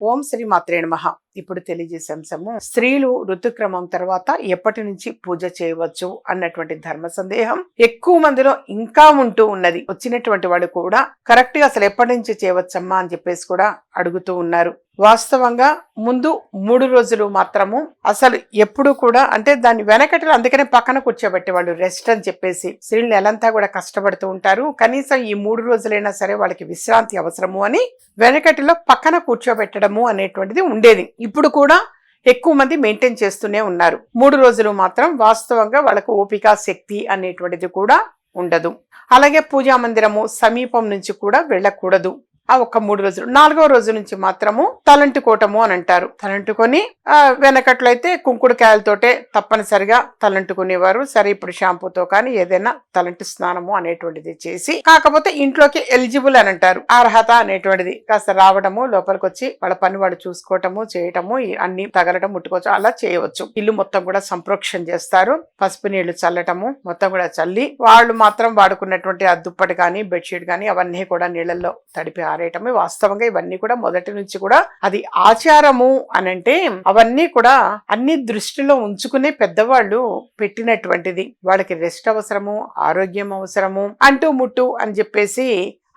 ఓం శ్రీ మాత్రే నమ. ఇప్పుడు తెలియజేసే అంశము స్త్రీలు ఋతుక్రమం తర్వాత ఎప్పటి నుంచి పూజ చేయవచ్చు అన్నటువంటి ధర్మ సందేహం. ఎక్కువ మందిలో ఇంకా ఉంటూ ఉన్నది. వచ్చినటువంటి వాళ్ళు కూడా కరెక్ట్గా అసలు ఎప్పటి నుంచి చేయవచ్చమ్మా అని చెప్పేసి కూడా అడుగుతూ ఉన్నారు. వాస్తవంగా ముందు మూడు రోజులు మాత్రము అసలు ఎప్పుడు కూడా అంటే దాని వెనకటలు అందుకనే పక్కన కూర్చోబెట్టే వాళ్ళు రెస్ట్ అని చెప్పేసి. స్త్రీలు నెలంతా కూడా కష్టపడుతూ ఉంటారు. కనీసం ఈ మూడు రోజులైనా సరే వాళ్ళకి విశ్రాంతి అవసరము అని వెనకటిలో పక్కన కూర్చోబెట్టడము అనేటువంటిది ఉండేది. ఇప్పుడు కూడా ఎక్కువ మంది మెయింటైన్ చేస్తూనే ఉన్నారు. మూడు రోజులు మాత్రం వాస్తవంగా వాళ్ళకు ఓపిక శక్తి అనేటువంటిది కూడా ఉండదు. అలాగే పూజా మందిరము సమీపం నుంచి కూడా వెళ్ళకూడదు. ఆ ఒక్క మూడు రోజులు నాలుగవ రోజు నుంచి మాత్రము తలంటుకోవటము అని అంటారు. తలంటుకొని ఆ వెనకట్లో కుంకుడుకాయలతోటే తప్పనిసరిగా తలంటుకునేవారు. సరే ఇప్పుడు షాంపూతో కానీ ఏదైనా తలంటు స్నానము అనేటువంటిది చేసి కాకపోతే ఇంట్లోకి ఎలిజిబుల్ అని అంటారు. అర్హత అనేటువంటిది. కాస్త రావడము లోపలికి వచ్చి వాళ్ళ పని వాళ్ళు చూసుకోవటము చేయటము అన్ని తగలటం ముట్టుకోవచ్చు అలా చేయవచ్చు. ఇల్లు మొత్తం కూడా సంప్రోక్షణ చేస్తారు. పసుపు నీళ్ళు చల్లటము మొత్తం కూడా చల్లి వాళ్ళు మాత్రం వాడుకున్నటువంటి ఆ దుప్పటి కానీ బెడ్షీట్ కానీ అవన్నీ కూడా నీళ్ళల్లో తడిపి ఆరేయటమే వాస్తవంగా ఇవన్నీ కూడా మొదటి నుంచి కూడా అది ఆచారము అని అంటే అవన్నీ కూడా అన్ని దృష్టిలో ఉంచుకునే పెద్దవాళ్ళు పెట్టినటువంటిది. వాళ్ళకి రెస్ట్ అవసరము ఆరోగ్యం అవసరము అంటూ ముట్టు అని చెప్పేసి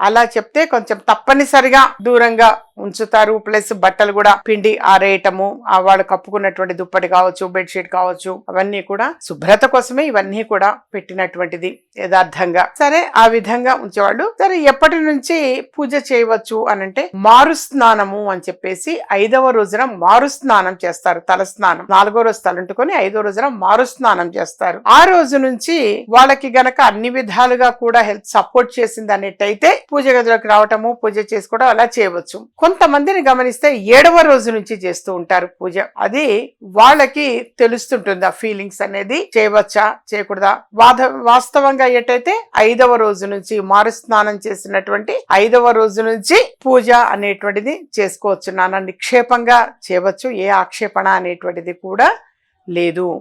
అలా చెప్తే కొంచెం తప్పనిసరిగా దూరంగా ఉంచుతారు. ప్లస్ బట్టలు కూడా పిండి ఆరేయటము వాళ్ళు కప్పుకున్నటువంటి దుప్పటి కావచ్చు బెడ్షీట్ కావచ్చు అవన్నీ కూడా శుభ్రత కోసమే ఇవన్నీ కూడా పెట్టినటువంటిది యథార్థంగా. సరే ఆ విధంగా ఉంచేవాళ్ళు సరే ఎప్పటి నుంచి పూజ చేయవచ్చు అని అంటే మారు స్నానము అని చెప్పేసి ఐదవ రోజున మారు స్నానం చేస్తారు తల స్నానం నాలుగో రోజు తలంటుకొని ఐదో రోజున మారు స్నానం చేస్తారు. ఆ రోజు నుంచి వాళ్ళకి గనక అన్ని విధాలుగా కూడా హెల్త్ సపోర్ట్ చేసింది అనేట్టయితే పూజ గదిలోకి రావటము పూజ చేసుకోవడం అలా చేయవచ్చు. కొంతమందిని గమనిస్తే ఏడవ రోజు నుంచి చేస్తూ ఉంటారు పూజ. అది వాళ్ళకి తెలుస్తుంటుంది ఆ ఫీలింగ్స్ అనేది. చేయవచ్చా? చేయకూడదా? వాద వాస్తవంగా ఏటైతే ఐదవ రోజు నుంచి మారు స్నానం చేసినటువంటి ఐదవ రోజు నుంచి పూజ అనేటువంటిది చేసుకోవచ్చు. నాన్న నిక్షేపంగా చేయవచ్చు. ఏ ఆక్షేపణ అనేటువంటిది కూడా లేదు.